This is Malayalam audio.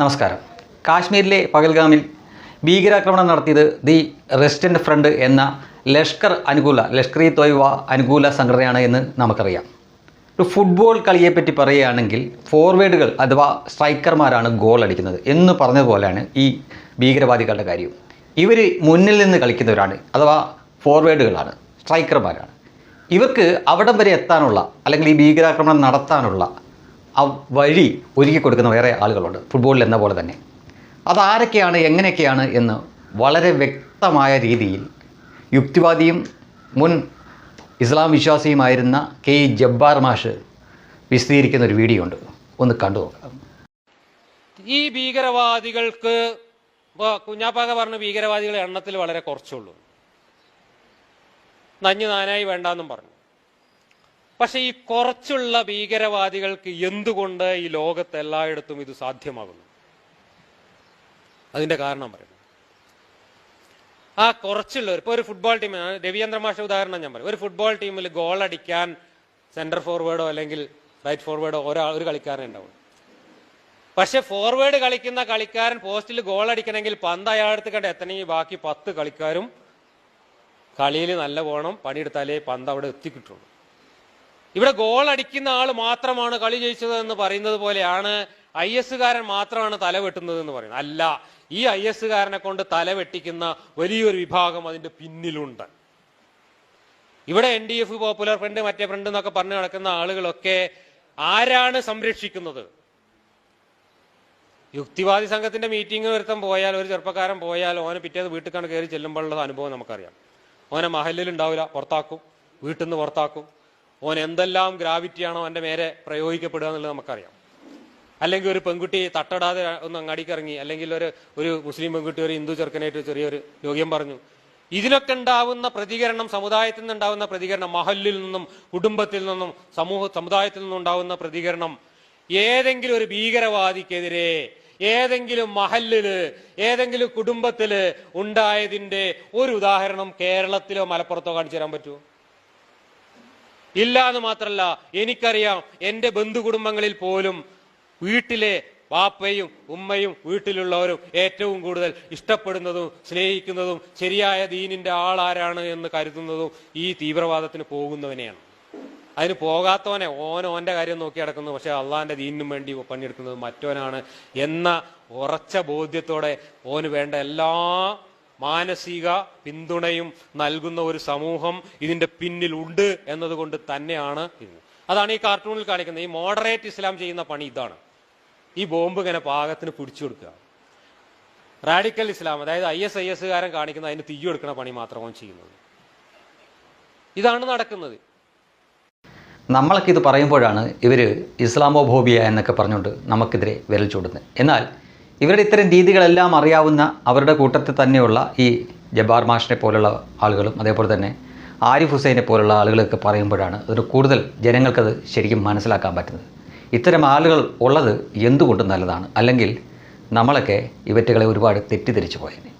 നമസ്കാരം. കാശ്മീരിലെ പകൽഗാമിൽ ഭീകരാക്രമണം നടത്തിയത് ദി റെസിസ്റ്റന്റ് ഫ്രണ്ട് എന്ന ലഷ്കർ അനുകൂല ലഷ്കർ ഇ തോയ്വ അനുകൂല സംഘടനയാണ് എന്ന് നമുക്കറിയാം. ഒരു ഫുട്ബോൾ കളിയെപ്പറ്റി പറയുകയാണെങ്കിൽ ഫോർവേഡുകൾ അഥവാ സ്ട്രൈക്കർമാരാണ് ഗോൾ അടിക്കുന്നത് എന്ന് പറഞ്ഞതുപോലെയാണ് ഈ ഭീകരവാദികളുടെ കാര്യം ഇവർ മുന്നിൽ നിന്ന് കളിക്കുന്നവരാണ് അഥവാ ഫോർവേഡുകളാണ് സ്ട്രൈക്കർമാരാണ്. ഇവർക്ക് അവിടം വരെ എത്താനുള്ള അല്ലെങ്കിൽ ഈ ഭീകരാക്രമണം നടത്താനുള്ള ആ വഴി ഒരുക്കി കൊടുക്കുന്ന വേറെ ആളുകളുണ്ട്. ഫുട്ബോളിൽ എന്ന പോലെ തന്നെ. അതാരൊക്കെയാണ് എങ്ങനെയൊക്കെയാണ് എന്ന് വളരെ വ്യക്തമായ രീതിയിൽ യുക്തിവാദിയും മുൻ ഇസ്ലാം വിശ്വാസിയുമായിരുന്ന കെ ജബ്ബാർ മാഷ് വിശദീകരിക്കുന്ന ഒരു വീഡിയോ ഉണ്ട്. ഒന്ന് കണ്ടു നോക്കാം. ഈ ഭീകരവാദികൾക്ക് ഇപ്പോൾ കുഞ്ഞാപ്പാക പറഞ്ഞ ഭീകരവാദികളെ എണ്ണത്തിൽ വളരെ കുറച്ചുള്ളൂ. നഞ്ഞു നാനായി വേണ്ടാന്നും പറഞ്ഞു. പക്ഷെ ഈ കുറച്ചുള്ള ഭീകരവാദികൾക്ക് എന്തുകൊണ്ട് ഈ ലോകത്ത് എല്ലായിടത്തും ഇത് സാധ്യമാകുന്നു? അതിന്റെ കാരണം പറയുന്നു ആ കുറച്ചുള്ളവർ ഇപ്പോൾ ഒരു ഫുട്ബോൾ ടീം രവീന്ദ്ര മാഷ ഉദാഹരണം ഞാൻ പറയും. ഒരു ഫുട്ബോൾ ടീമിൽ ഗോൾ അടിക്കാൻ സെന്റർ ഫോർവേഡോ അല്ലെങ്കിൽ റൈറ്റ് ഫോർവേഡോ ഒരാൾ ഒരു കളിക്കാരൻ ഉണ്ടാവും. പക്ഷെ ഫോർവേഡ് കളിക്കുന്ന കളിക്കാരൻ പോസ്റ്റിൽ ഗോൾ അടിക്കണമെങ്കിൽ പന്ത് അയാളടുത്ത് കണ്ട് എത്തണമെങ്കിൽ ബാക്കി പത്ത് കളിക്കാരും കളിയിൽ നല്ല പോകണം. പണിയെടുത്താലേ പന്ത് അവിടെ എത്തിക്കിട്ടുള്ളൂ. ഇവിടെ ഗോൾ അടിക്കുന്ന ആൾ മാത്രമാണ് കളി ജയിച്ചത് എന്ന് പറയുന്നത് പോലെയാണ് ഐ എസുകാരൻ മാത്രമാണ് തല വെട്ടുന്നത് എന്ന് പറയുന്നത്. അല്ല ഈ ഐ എസുകാരനെ കൊണ്ട് തല വെട്ടിക്കുന്ന വലിയൊരു വിഭാഗം അതിന്റെ പിന്നിലുണ്ട്. ഇവിടെ N D F popular front മറ്റേ ഫ്രണ്ട് എന്നൊക്കെ പറഞ്ഞു നടക്കുന്ന ആളുകളൊക്കെ ആരാണ് സംരക്ഷിക്കുന്നത്? യുക്തിവാദി സംഘത്തിന്റെ മീറ്റിംഗ് ഒരുത്തം പോയാൽ ഒരു ചെറുപ്പക്കാരൻ പോയാൽ ഓനെ പിറ്റേത് വീട്ടിൽ കണ്ട് കയറി ചെല്ലുമ്പോഴുള്ള അനുഭവം നമുക്കറിയാം. ഓനെ മഹലിൽ ഉണ്ടാവില്ല പുറത്താക്കും വീട്ടിൽ നിന്ന് പുറത്താക്കും. ഓൻ എന്തെല്ലാം ഗ്രാവിറ്റിയാണോ അവന്റെ മേരെ പ്രയോഗിക്കപ്പെടുക എന്നുള്ളത് നമുക്കറിയാം. അല്ലെങ്കിൽ ഒരു പെൺകുട്ടി തട്ടടാതെ ഒന്ന് അങ്ങാടിക്ക് ഇറങ്ങി അല്ലെങ്കിൽ ഒരു ഒരു മുസ്ലിം പെൺകുട്ടി ഒരു ഹിന്ദു ചെറുക്കനായിട്ട് ചെറിയൊരു യോഗ്യം പറഞ്ഞു. ഇതിനൊക്കെ ഉണ്ടാവുന്ന പ്രതികരണം സമുദായത്തിൽ നിന്നുണ്ടാവുന്ന പ്രതികരണം മഹല്ലിൽ നിന്നും കുടുംബത്തിൽ നിന്നും സമൂഹ സമുദായത്തിൽ നിന്നും ഉണ്ടാവുന്ന പ്രതികരണം ഏതെങ്കിലും ഒരു ഭീകരവാദിക്കെതിരെ ഏതെങ്കിലും മഹല്ലിൽ ഏതെങ്കിലും കുടുംബത്തിൽ ഉണ്ടായതിന്റെ ഒരു ഉദാഹരണം കേരളത്തിലോ മലപ്പുറത്തോ കാണിച്ചു തരാൻ പറ്റുമോ? ഇല്ല എന്ന് മാത്രല്ല എനിക്കറിയാം എന്റെ ബന്ധു കുടുംബങ്ങളിൽ പോലും വീട്ടിലെ വാപ്പയും ഉമ്മയും വീട്ടിലുള്ളവരും ഏറ്റവും കൂടുതൽ ഇഷ്ടപ്പെടുന്നതും സ്നേഹിക്കുന്നതും ശരിയായ ദീനിന്റെ ആളാരാണ് എന്ന് കരുതുന്നതും ഈ തീവ്രവാദത്തിന് പോകുന്നവനെയാണ്. അതിന് പോകാത്തവനെ ഓൻ കാര്യം നോക്കി നടക്കുന്നു പക്ഷെ അള്ളാഹിന്റെ ദീനിനും വേണ്ടി പണിയെടുക്കുന്നത് മറ്റവനാണ് എന്ന ഉറച്ച ബോധ്യത്തോടെ ഓന് വേണ്ട എല്ലാ മാനസിക പിന്തുണയും നൽകുന്ന ഒരു സമൂഹം ഇതിന്റെ പിന്നിലുണ്ട് എന്നതുകൊണ്ട് തന്നെയാണ് ഇത്. അതാണ് ഈ കാർട്ടൂണിൽ കാണിക്കുന്നത്. ഈ മോഡറേറ്റ് ഇസ്ലാം ചെയ്യുന്ന പണി ഇതാണ്. ഈ ബോംബ് ഇങ്ങനെ പാകത്തിന് പിടിച്ചു കൊടുക്കുക. റാഡിക്കൽ ഇസ്ലാം അതായത് ഐ എസ് ഐ എസ്സുകാരൻ കാണിക്കുന്ന അതിന് തീ പണി മാത്രമാണ് ചെയ്യുന്നത്. ഇതാണ് നടക്കുന്നത്. നമ്മളൊക്കെ ഇത് പറയുമ്പോഴാണ് ഇവർ ഇസ്ലാമോഫോബിയ എന്നൊക്കെ പറഞ്ഞുകൊണ്ട് നമുക്കെതിരെ വിരൽ ചൂടുന്നത് എന്നാൽ ഇവരുടെ ഇത്തരം രീതികളെല്ലാം അറിയാവുന്ന അവരുടെ കൂട്ടത്തിൽ തന്നെയുള്ള ഈ ജബാർ മാഷിനെ പോലുള്ള ആളുകളും അതേപോലെ തന്നെ ആരിഫ് ഹുസൈനെ പോലുള്ള ആളുകളൊക്കെ പറയുമ്പോഴാണ് അതിന് കൂടുതൽ ജനങ്ങൾക്കത് ശരിക്കും മനസ്സിലാക്കാൻ പറ്റുന്നത്. ഇത്തരം ആളുകൾ ഉള്ളത് എന്തുകൊണ്ട് നല്ലതാണ്. അല്ലെങ്കിൽ നമ്മളൊക്കെ ഇവറ്റുകളെ ഒരുപാട് തെറ്റിദ്ധരിച്ചു പോയേനെ.